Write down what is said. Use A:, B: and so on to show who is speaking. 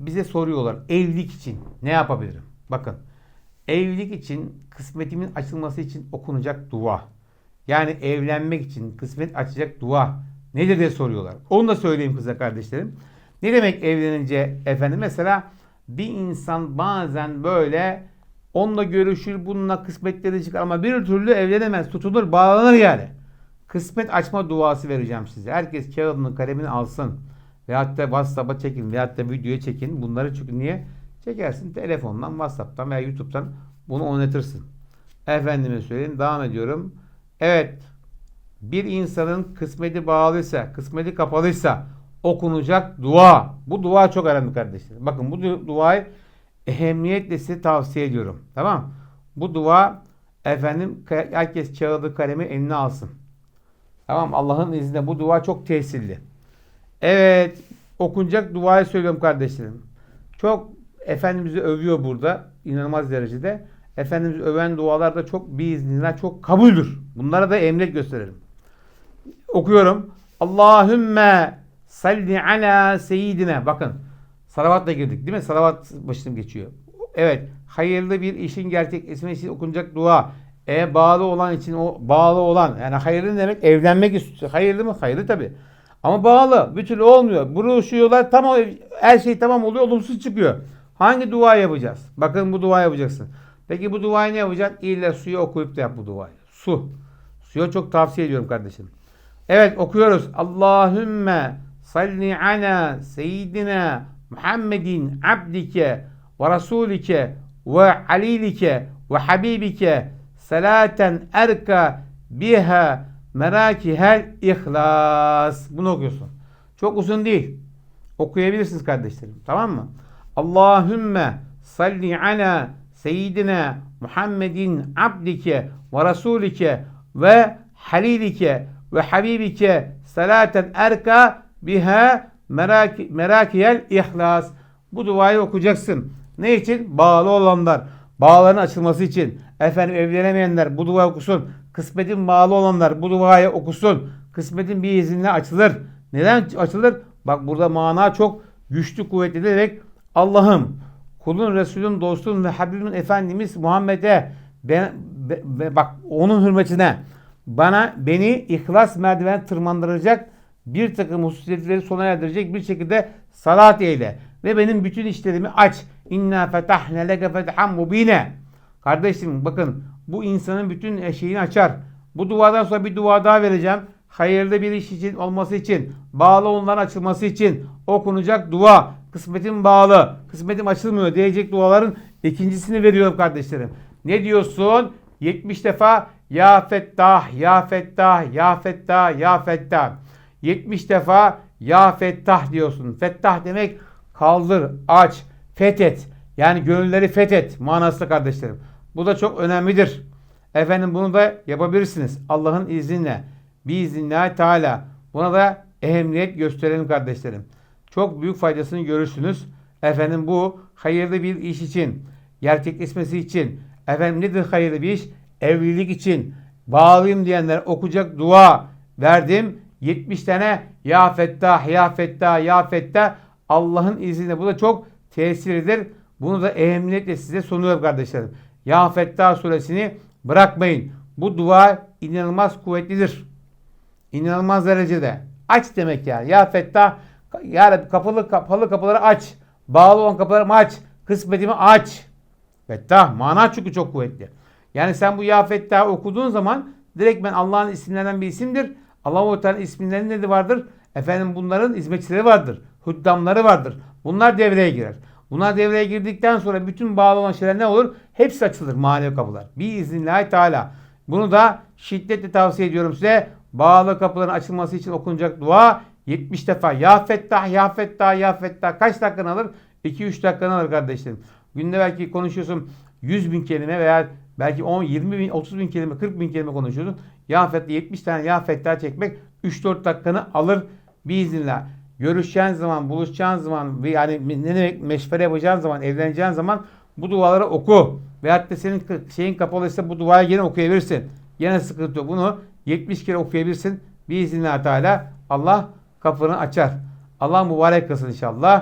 A: bize soruyorlar evlilik için ne yapabilirim? Bakın evlilik için kısmetimin açılması için okunacak dua. Yani evlenmek için kısmet açacak dua nedir diye soruyorlar. Onu da söyleyeyim kıza kardeşlerim. Ne demek evlenince efendim mesela bir insan bazen böyle onunla görüşür bununla kısmetleri çıkar ama bir türlü evlenemez tutulur bağlanır yani. Kısmet açma duası vereceğim size. Herkes kağıdını kalemini alsın. Veyahut da WhatsApp'a çekin veyahut da videoya çekin. Bunları çünkü niye? Çekersin telefondan, WhatsApp'tan veya YouTube'dan bunu oynatırsın. Efendime söyleyeyim devam ediyorum. Evet bir insanın kısmeti bağlıysa, kısmeti kapalıysa okunacak dua. Bu dua çok önemli kardeşler. Bakın bu du- duayı ehemmiyetle size tavsiye ediyorum. Tamam Bu dua efendim herkes kağıdı kalemi eline alsın. Tamam Allah'ın izniyle bu dua çok tesirli. Evet okunacak duayı söylüyorum kardeşlerim. Çok Efendimiz'i övüyor burada inanılmaz derecede. Efendimiz öven dualar da çok biiznillah çok kabuldür. Bunlara da emret gösterelim. Okuyorum. Allahümme salli ala seyyidine. Bakın salavatla girdik değil mi? Salavat başım geçiyor. Evet. Hayırlı bir işin gerçekleşmesi için okunacak dua. E bağlı olan için o bağlı olan yani hayırlı demek evlenmek istiyor. Hayırlı mı? Hayırlı tabi. Ama bağlı. Bir türlü olmuyor. Buruşuyorlar tamam her şey tamam oluyor olumsuz çıkıyor. Hangi dua yapacağız? Bakın bu dua yapacaksın. Peki bu duayı ne yapacaksın? İlla suyu okuyup da yap bu duayı. Su. Suyu çok tavsiye ediyorum kardeşim. Evet okuyoruz. Allahümme salli ala seyyidina Muhammedin abdike ve rasulike ve alilike ve habibike salaten erka biha merakihel ihlas. Bunu okuyorsun. Çok uzun değil. Okuyabilirsiniz kardeşlerim. Tamam mı? Allahümme salli ala seyyidina Muhammedin abdike ve rasulike ve halilike ve habibike salaten erka biha meraki, merakiyel ihlas. Bu duayı okuyacaksın. Ne için? Bağlı olanlar. Bağların açılması için. Efendim evlenemeyenler bu duayı okusun. Kısmetin bağlı olanlar bu duayı okusun. Kısmetin bir izinle açılır. Neden açılır? Bak burada mana çok güçlü kuvvetli demek. Allah'ım kulun, Resulün, dostun ve Habibin Efendimiz Muhammed'e ben, be- be- bak onun hürmetine bana beni ihlas merdiven tırmandıracak bir takım hususiyetleri sona erdirecek bir şekilde salat eyle ve benim bütün işlerimi aç. İnna fetahne leke fethan mubine. Kardeşim bakın bu insanın bütün şeyini açar. Bu duadan sonra bir dua daha vereceğim. Hayırlı bir iş için olması için, bağlı onların açılması için okunacak dua. Kısmetim bağlı, kısmetim açılmıyor diyecek duaların ikincisini veriyorum kardeşlerim. Ne diyorsun? 70 defa Ya Fettah, Ya Fettah, Ya Fettah, Ya Fettah. 70 defa Ya Fettah diyorsun. Fettah demek kaldır, aç, fethet. Yani gönülleri fethet manası kardeşlerim. Bu da çok önemlidir. Efendim bunu da yapabilirsiniz. Allah'ın izniyle. Biiznillahü Teala. Buna da ehemmiyet gösterelim kardeşlerim. Çok büyük faydasını görürsünüz. Efendim bu hayırlı bir iş için, gerçekleşmesi için. Efendim nedir hayırlı bir iş? Evlilik için. Bağlıyım diyenler okuyacak dua verdim. 70 tane Ya Fettah, Ya Fettah, Ya Fettah. Allah'ın izniyle bu da çok tesirlidir. Bunu da ehemmiyetle size sunuyorum kardeşlerim. Ya Fettah suresini bırakmayın. Bu dua inanılmaz kuvvetlidir. İnanılmaz derecede. Aç demek yani. Ya Fettah ya Rabbi kapalı kapalı kapıları aç. Bağlı olan kapıları aç. Kısmetimi aç. Fettah mana çünkü çok kuvvetli. Yani sen bu Ya Fettah okuduğun zaman direkt ben Allah'ın isimlerinden bir isimdir. Allahu Teala isimlerinde de vardır. Efendim bunların hizmetçileri vardır. Huddamları vardır. Bunlar devreye girer. Bunlar devreye girdikten sonra bütün bağlı olan şeyler ne olur? Hepsi açılır manevi kapılar. Biiznillahü Teala. Bunu da şiddetle tavsiye ediyorum size. Bağlı kapıların açılması için okunacak dua 70 defa. Ya Fettah, Ya Fettah, Ya Fettah. Kaç dakikanı alır? 2-3 dakikanı alır kardeşlerim. Günde belki konuşuyorsun 100 bin kelime veya belki 10, 20 bin, 30 bin kelime, 40 bin kelime konuşuyorsun. Ya Fettah, 70 tane Ya Fettah çekmek 3-4 dakikanı alır biiznillah. Görüşeceğin zaman, buluşacağın zaman yani ne demek meşvere yapacağın zaman, evleneceğin zaman bu duaları oku. Veyahut da senin şeyin kapalıysa bu duayı yine okuyabilirsin. Yine sıkıntı yok. Bunu 70 kere okuyabilirsin. Biiznillah Teala Allah kapını açar. Allah mübarek kılsın inşallah.